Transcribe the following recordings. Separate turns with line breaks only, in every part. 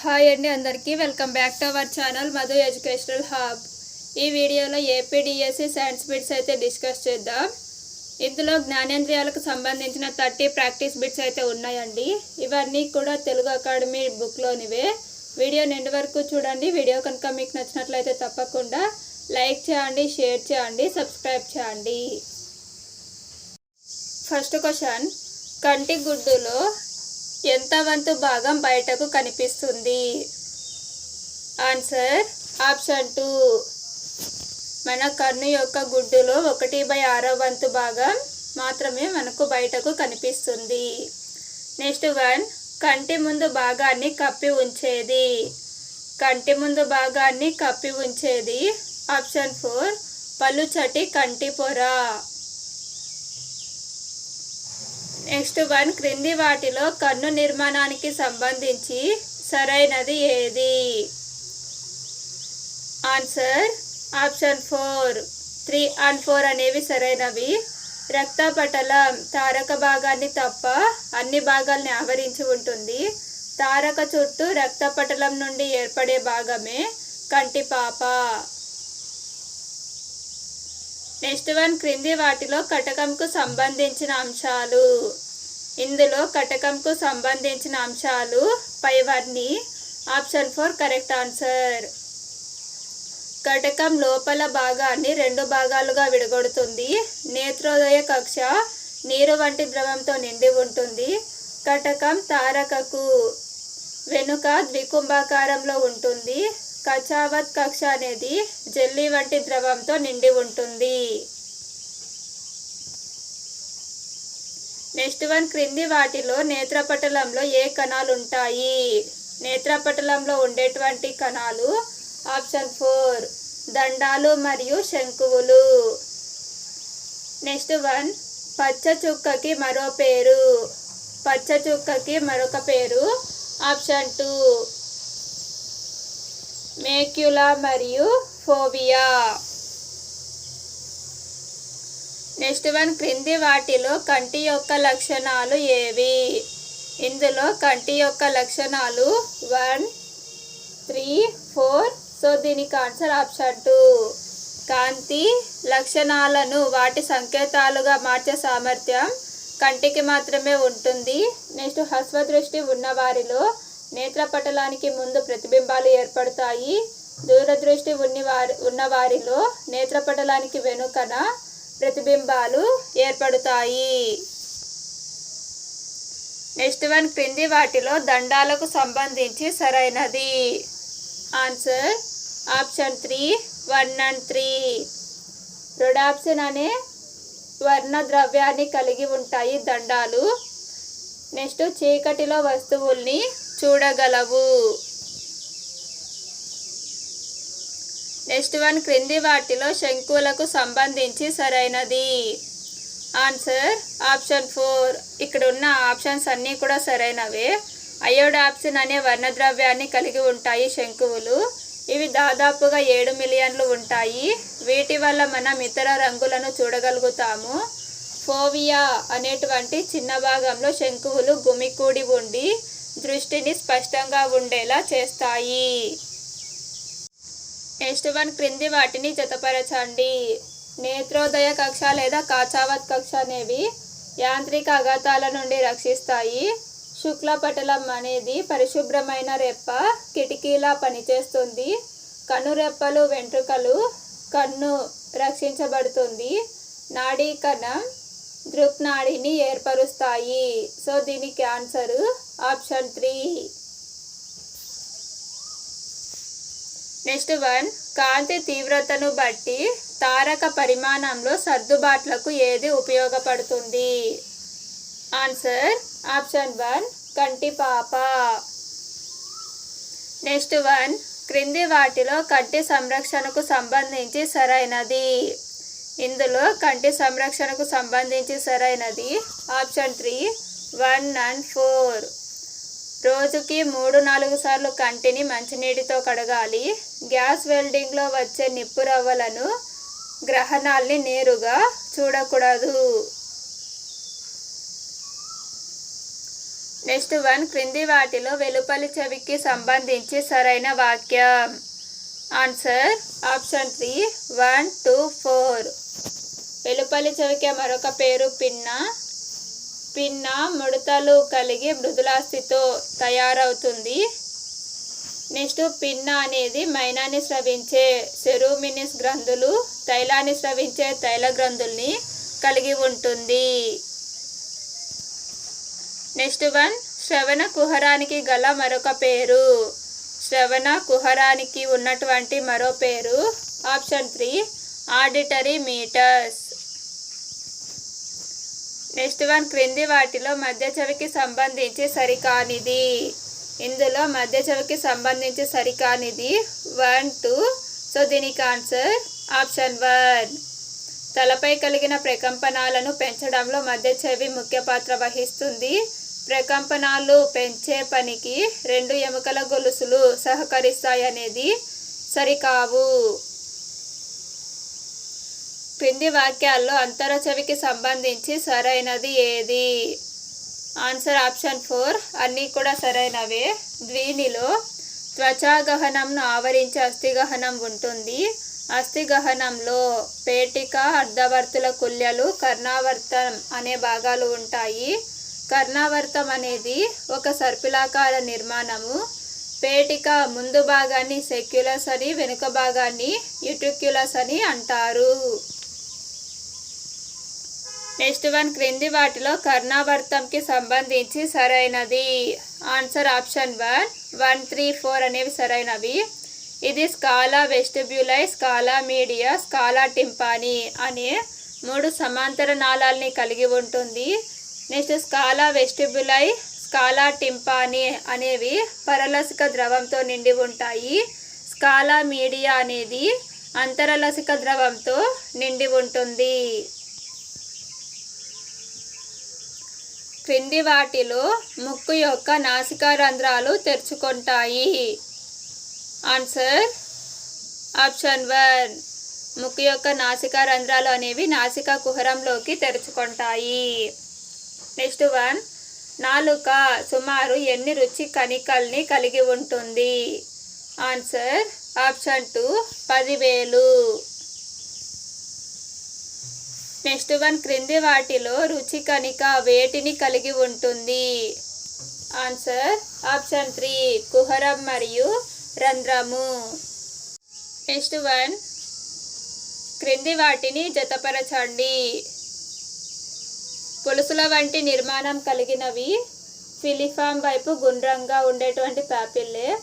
Hi అండి అందరికీ. Welcome back to our channel Madhu educational hub. ఈ వీడియోలో ఏపీడిఎస్సి సైన్స్ బిట్స్ అయితే డిస్కస్ చేద్దాం. ఇందులో జ్ఞానేంద్రియాలకు సంబంధించిన థర్టీ ప్రాక్టీస్ బిట్స్ అయితే ఉన్నాయండి. ఇవన్నీ కూడా తెలుగు అకాడమీ బుక్లోనివే. వీడియో నిండి వరకు చూడండి. వీడియో కనుక మీకు నచ్చినట్లయితే తప్పకుండా లైక్ చేయండి షేర్ చేయండి సబ్స్క్రైబ్ చేయండి. First question. కంటి గుడ్డులో ఎంత వంతు భాగం బయటకు కనిపిస్తుంది? Answer option two. మన కన్ను యొక్క గుడ్డులో ఒకటి బై ఆరో వంతు భాగం మాత్రమే మనకు బయటకు కనిపిస్తుంది. నెక్స్ట్ వన్ కంటి ముందు భాగాన్ని కప్పి ఉంచేది. కంటి ముందు భాగాన్ని కప్పి ఉంచేది. ఆప్షన్ ఫోర్ పలుచటి కంటి పొర. నెక్స్ట్ వన్ క్రింది వాటిలో కన్ను నిర్మాణానికి సంబంధించి సరైనది ఏది? Answer option four. Three and four అనేవి సరైనవి. రక్తపటలం తారక భాగాన్ని తప్ప అన్ని భాగాల్ని ఆవరించి ఉంటుంది. తారక చుట్టూ రక్తపటలం నుండి ఏర్పడే భాగమే కంటిపాప నెక్స్ట్ వన్ క్రింది వాటిలో కటకంకు సంబంధించిన అంశాలు. ఇందులో కటకంకు సంబంధించిన అంశాలు పైవన్నీ ఆప్షన్ ఫోర్ కరెక్ట్ ఆన్సర్. కటకం లోపల భాగాన్ని రెండు భాగాలుగా విడగొడుతుంది. నేత్రోదయ కక్ష నీరు వంటి ద్రవంతో నిండి ఉంటుంది. కటకం తారకకు వెనుక ద్వికుంభాకారంలో ఉంటుంది. కచావత్ కక్ష అనేది జెల్లీ వంటి ద్రవంతో నిండి ఉంటుంది. నెక్స్ట్ వన్ క్రింది వాటిలో నేత్రపటలంలో ఏ కణాలు ఉంటాయి నేత్రపటలంలో ఉండేటువంటి కణాలు ఆప్షన్ ఫోర్ దండాలు మరియు శంకువులు. నెక్స్ట్ వన్ పచ్చ చుక్కకి మరో పేరు. పచ్చ చుక్కకి మరొక పేరు ఆప్షన్ టూ మేక్యులా మరియు ఫోబియా. నెక్స్ట్ వన్ క్రింది వాటిలో కంటి యొక్క లక్షణాలు ఏవి? ఇందులో కంటి యొక్క లక్షణాలు వన్ త్రీ ఫోర్. సో దీనికి ఆన్సర్ ఆప్షన్ టూ. కాంతి లక్షణాలను వాటి సంకేతాలుగా మార్చే సామర్థ్యం కంటికి మాత్రమే ఉంటుంది. నెక్స్ట్ హస్వదృష్టి ఉన్నవారిలో నేత్రపటలానికి ముందు ప్రతిబింబాలు ఏర్పడతాయి. దూరదృష్టి ఉన్ని వారి ఉన్నవారిలో నేత్రపటలానికి వెనుకన ప్రతిబింబాలు ఏర్పడతాయి. నెక్స్ట్ వన్ క్రింది వాటిలో దండాలకు సంబంధించి సరైనది. Answer option three one and three. Rhodopsin అనే వర్ణ ద్రవ్యాన్ని కలిగి ఉంటాయి దండాలు. నెక్స్ట్ చీకటిలో వస్తువుల్ని చూడగలవు. నెక్స్ట్ వన్ క్రింది వాటిలో శంకువులకు సంబంధించి సరైనది. Answer option four. ఇక్కడ ఉన్న ఆప్షన్స్ అన్నీ కూడా సరైనవే. అయోడాప్సిన్ అనే వర్ణద్రవ్యాన్ని కలిగి ఉంటాయి శంకువులు. ఇవి దాదాపుగా ఏడు మిలియన్లు ఉంటాయి. వీటి వల్ల మనం ఇతర రంగులను చూడగలుగుతాము. ఫోవియా అనేటువంటి చిన్న భాగంలో శంకువులు గుమికూడి ఉండి దృష్టిని స్పష్టంగా ఉండేలా చేస్తాయి. నెక్స్ట్ వన్ క్రింది వాటిని జతపరచండి. నేత్రోదయ కక్ష లేదా కాచావత్ కక్ష అనేవి యాంత్రిక అఘాతాల నుండి రక్షిస్తాయి. శుక్లపటలం అనేది పరిశుభ్రమైన రెప్ప కిటికీలా పనిచేస్తుంది. కనురెప్పలు వెంట్రుకలు కన్ను రక్షించబడుతుంది. నాడీకణం దృక్నాడిని ఏర్పరుస్తాయి. సో దీనికి answer option three. Next one కాంతి తీవ్రతను బట్టి తారక పరిమాణంలో సర్దుబాట్లకు ఏది ఉపయోగపడుతుంది? ఆన్సర్ ఆప్షన్ వన్ కంటి పాప. నెక్స్ట్ వన్ క్రింది వాటిలో కంటి సంరక్షణకు సంబంధించి సరైనది. ఇందులో కంటి సంరక్షణకు సంబంధించి సరైనది. Option three one and four. రోజుకి మూడు నాలుగు సార్లు కంటిని మంచినీటితో కడగాలి. గ్యాస్ వెల్డింగ్లో వచ్చే నిప్పు రవ్వలను గ్రహణాల్ని నేరుగా చూడకూడదు. నెక్స్ట్ వన్ క్రింది వాటిలో వెలుపలి చెవికి సంబంధించి సరైన వాక్యం. Answer option three one two four వెలుపలి చెవికి మరొక పేరు పిన్న. పిన్న ముడతలు కలిగి మృదులాస్థితో తయారవుతుంది. నెక్స్ట్ పిన్న అనేది మైనాన్ని స్రవించే సెరూమినిస్ గ్రంథులు తైలాన్ని స్రవించే తైల గ్రంథుల్ని కలిగి ఉంటుంది. నెక్స్ట్ వన్ శ్రవణ కుహరానికి గల మరొక పేరు. శ్రవణ కుహరానికి ఉన్నటువంటి మరో పేరు option three auditory meatus. Next one క్రింది వాటిలో మధ్య చెవికి సంబంధించి సరికానిది. ఇందులో మధ్య చెవికి సంబంధించి సరికానిది. One two. సో దీనికి ఆన్సర్ ఆప్షన్ వన్. తలపై కలిగిన ప్రకంపనాలను పెంచడంలో మధ్య చెవి ముఖ్య పాత్ర వహిస్తుంది. ప్రకంపనాలు పెంచే పనికి రెండు ఎముకల గొలుసులు సహకరిస్తాయనేది సరికావు. పింది వాక్యాల్లో అంతర చెవికి సంబంధించి సరైనది ఏది? ఆన్సర్ ఆప్షన్ ఫోర్ అన్నీ కూడా సరైనవే. ద్వీనిలో త్వచాగహనంను ఆవరించే అస్థిగహనం ఉంటుంది. అస్థిగహనంలో పేటిక అర్ధవర్తుల కుల్యలు కర్ణావర్తం అనే భాగాలు ఉంటాయి. కర్ణావర్తం అనేది ఒక సర్పిలాకార నిర్మాణము. పేటిక ముందు భాగాన్ని సెక్యులస్ అని వెనుక భాగాన్ని యుటిక్యులస్ అని అంటారు. నెక్స్ట్ వన్ క్రింది వాటిలో కర్ణావర్తంకి సంబంధించి సరైనది. Answer option one one three four అనేవి సరైనవి. ఇది scala vestibuli scala media scala tympani అనే మూడు సమాంతర నాళాలని కలిగి ఉంటుంది. Next scala vestibuli scala tympani అనేవి పరలసిక ద్రవంతో నిండి ఉంటాయి. స్కాలా మీడియా అనేది అంతరలసిక ద్రవంతో నిండి ఉంటుంది. క్రింది వాటిలో ముక్కు యొక్క నాసికా రంధ్రాలు తెరుచుకుంటాయి. ఆన్సర్ ఆప్షన్ వన్ ముక్కు యొక్క నాసికా రంధ్రాలు అనేవి నాసికా కుహరంలోకి తెరుచుకుంటాయి. నెక్స్ట్ వన్ నాలుక సుమారు ఎన్ని రుచి కణికల్ని కలిగి ఉంటుంది? ఆన్సర్ ఆప్షన్ టూ పదివేలు. నెక్స్ట్ వన్ క్రింది వాటిలో రుచి కణిక వేటిని కలిగి ఉంటుంది? ఆన్సర్ ఆప్షన్ త్రీ కుహరం మరియు రంధ్రము. నెక్స్ట్ వన్ క్రింది వాటిని జతపరచండి. పులుసుల వంటి నిర్మాణం కలిగినవి ఫిలిఫామ్ వైపు గుండ్రంగా ఉండేటువంటి ప్యాపిల్లే.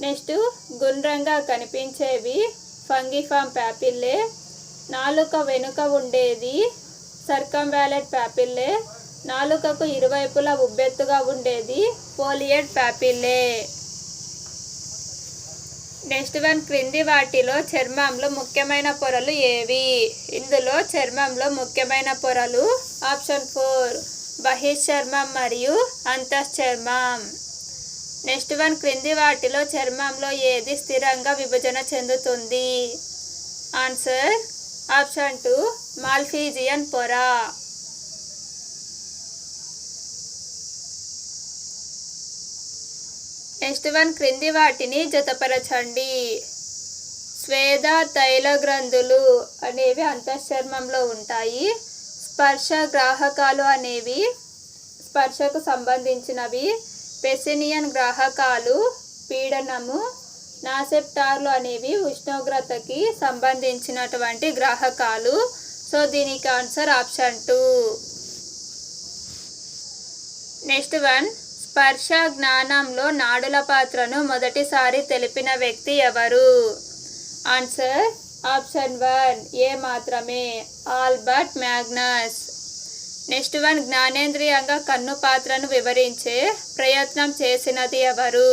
నెక్స్ట్ గుండ్రంగా కనిపించేవి ఫంగిఫామ్ ప్యాపిల్లే. నాలుక వెనుక ఉండేది సర్కంవాలెట్ ప్యాపిల్లే. నాలుకకు ఇరువైపులా ఉబ్బెత్తుగా ఉండేది పోలియడ్ ప్యాపిల్లే. నెక్స్ట్ వన్ క్రింది వాటిలో చర్మంలో ముఖ్యమైన పొరలు ఏవి? ఇందులో చర్మంలో ముఖ్యమైన పొరలు ఆప్షన్ ఫోర్ బహిశ్చర్మం మరియు అంతఃచర్మం నెక్స్ట్ వన్ క్రింది వాటిలో చర్మంలో ఏది స్థిరంగా విభజన చెందుతుంది? ఆన్సర్ ఆప్షన్ టూ మాల్ఫీజియన్ పొర. నెక్స్ట్ వన్ క్రింది వాటిని జతపరచండి. స్వేద తైల గ్రంథులు అనేవి అంతఃశర్మంలో ఉంటాయి. స్పర్శ గ్రాహకాలు అనేవి స్పర్శకు సంబంధించినవి. పెసినియన్ గ్రాహకాలు పీడనము నాసెప్టార్లు అనేవి ఉష్ణోగ్రతకి సంబంధించినటువంటి గ్రాహకాలు. సో దీనికి answer option two. Next one. స్పర్శ జ్ఞానంలో నాడుల పాత్రను మొదటిసారి తెలిపిన వ్యక్తి ఎవరు? ఆన్సర్ ఆప్షన్ వన్ ఏ మాత్రమే. Albert Magnus. నెక్స్ట్ వన్ జ్ఞానేంద్రియంగా కన్ను పాత్రను వివరించే ప్రయత్నం చేసినది ఎవరు?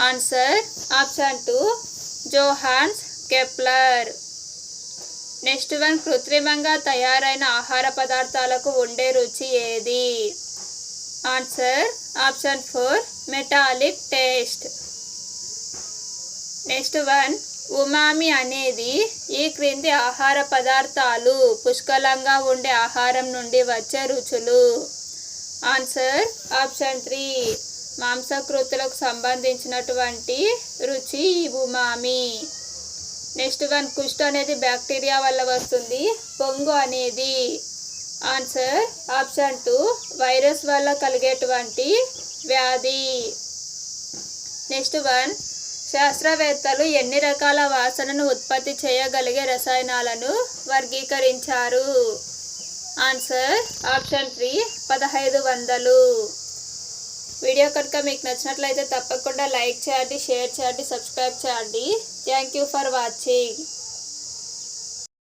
Answer option two Johannes Kepler. Next one కృత్రిమంగా తయారైన ఆహార పదార్థాలకు ఉండే రుచి ఏది? Answer option four metallic taste next one umami అనేది ఈ క్రింది ఆహార పదార్థాలు పుష్కలంగా ఉండే ఆహారం నుండి వచ్చే రుచులు. ఆన్సర్ ఆప్షన్ త్రీ మాంసకృతులకు సంబంధించినటువంటి రుచి ఉమామి నెక్స్ట్ వన్ కుష్టు అనేది బ్యాక్టీరియా వల్ల వస్తుంది. పొంగు అనేది ఆన్సర్ ఆప్షన్ టూ వైరస్ వల్ల కలిగేటువంటి వ్యాధి. నెక్స్ట్ వన్ శాస్త్రవేత్తలు ఎన్ని రకాల వాసనను ఉత్పత్తి చేయగలిగే రసాయనాలను వర్గీకరించారు? ఆన్సర్ ఆప్షన్ త్రీ పదహైదు వందలు. వీడియో కనుక మీకు నచ్చినట్లయితే తప్పకుండా లైక్ చేయండి షేర్ చేయండి సబ్స్క్రైబ్ చేయండి. Thank you for watching.